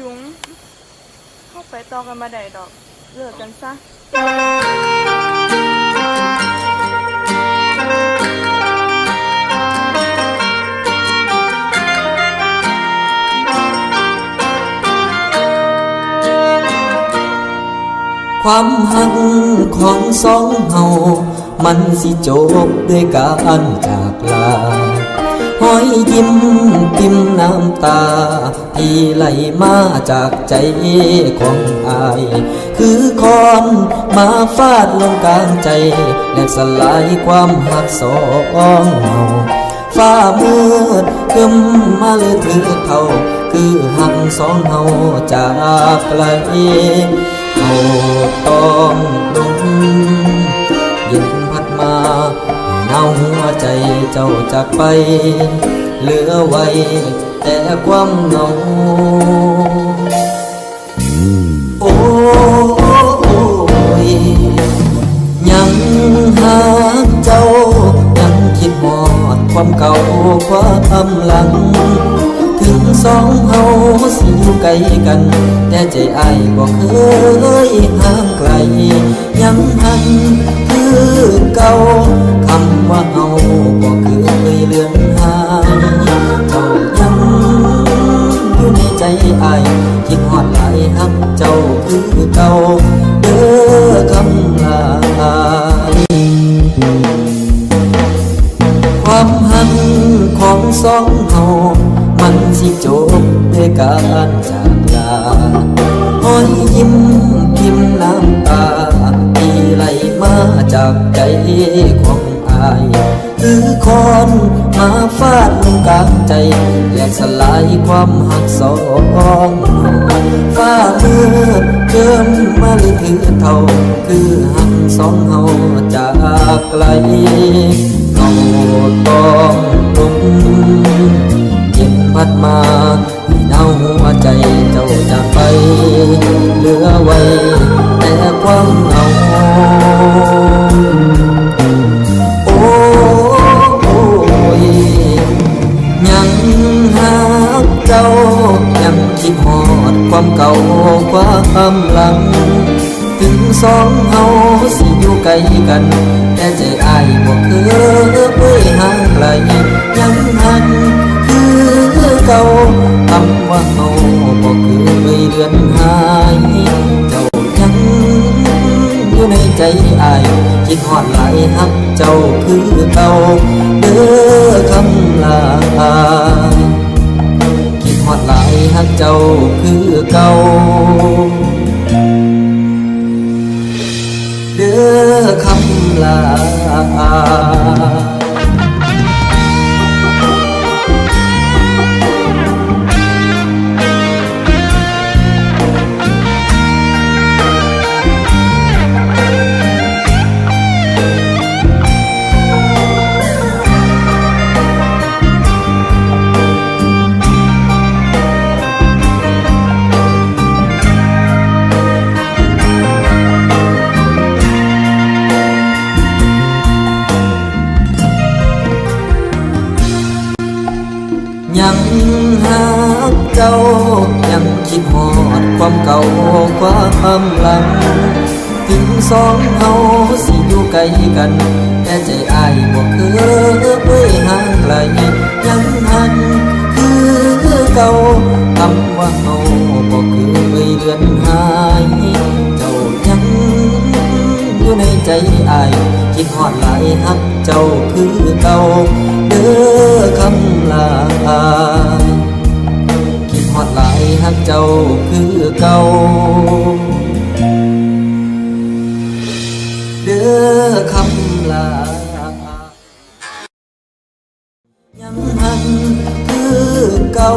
ยุงเข้าไปต่อกันมาได้ดอกเลิกกันซะความหักของสองเฮามันสิจบด้วยการจากลา หอยยิ้มติมน้ำตา ที่ไหลมาจากใจของอาย คือคอนมาฟาดลงกลางใจและสลายความหักสองเฮาฟ้ามืดคึมมาเลยถือเท่า คือหักสองเฮาจากไกลเฮาต้องลง เนาหัวใจเจ้าจากไป เหลือไว้แต่ความเหงาโอ้ยยังหาเจ้า ยังคิดหอดความเก่าความหลัง ถึงสองเฮาสิอยู่ไกลกัน แต่ใจอ้ายบ่เคยห่างไกล ยังหันคือเก่าคำ ว่าเฮาบ่เคยเลือนหางเจ้ายังอยู่ในใจไอคิดฮอดหลายฮักเจ้าคือเก่าเด้อคำลาความหักของสองเฮามันสิจบด้วยการจากลาหอยยิ้มพิมพ์น้ำตาที่ไหลมาจากใจของายคือคอนมาฟาดลงกลางใจและสลายความหักสองฟ้ามืดเกิมมาเลยถือเท่า คือหักสองเฮาจากไกลเงาต้องลงเย็นพัดมาให้เน่าหัวใจเจ้าจากไปเหลือไว้ามเก่าความหลัง ถึงสองเฮาสิอยู่ไกลกัน แต่ใจอ้ายบ่เคยห่างไกลยังหันคือเก่าคำว่าเฮาบ่เคยเลือนหายเจ้ายังอยู่ในใจอ้ายคิดฮอดหลายฮักเจ้าคือเก่าเด้อคำลา อดหลายฮักเจ้าคือเก่าเด้อคำลา เจ้า ยังคิดหอดความเก่าความหลังถึงสองเฮาสิอยู่ไกลกัน แต่ใจอ้ายบ่เคยห่างไกลยังหันคือเก่าคำว่าเฮาบ่เคยเลือนหาย เจ้ายังอยู่ในใจอ้าย คิดฮอดหลายฮักเจ้าคือเก่าเด้อคำลาักเจ้าคือเก่าเด้อคำลายังหันคือเก่า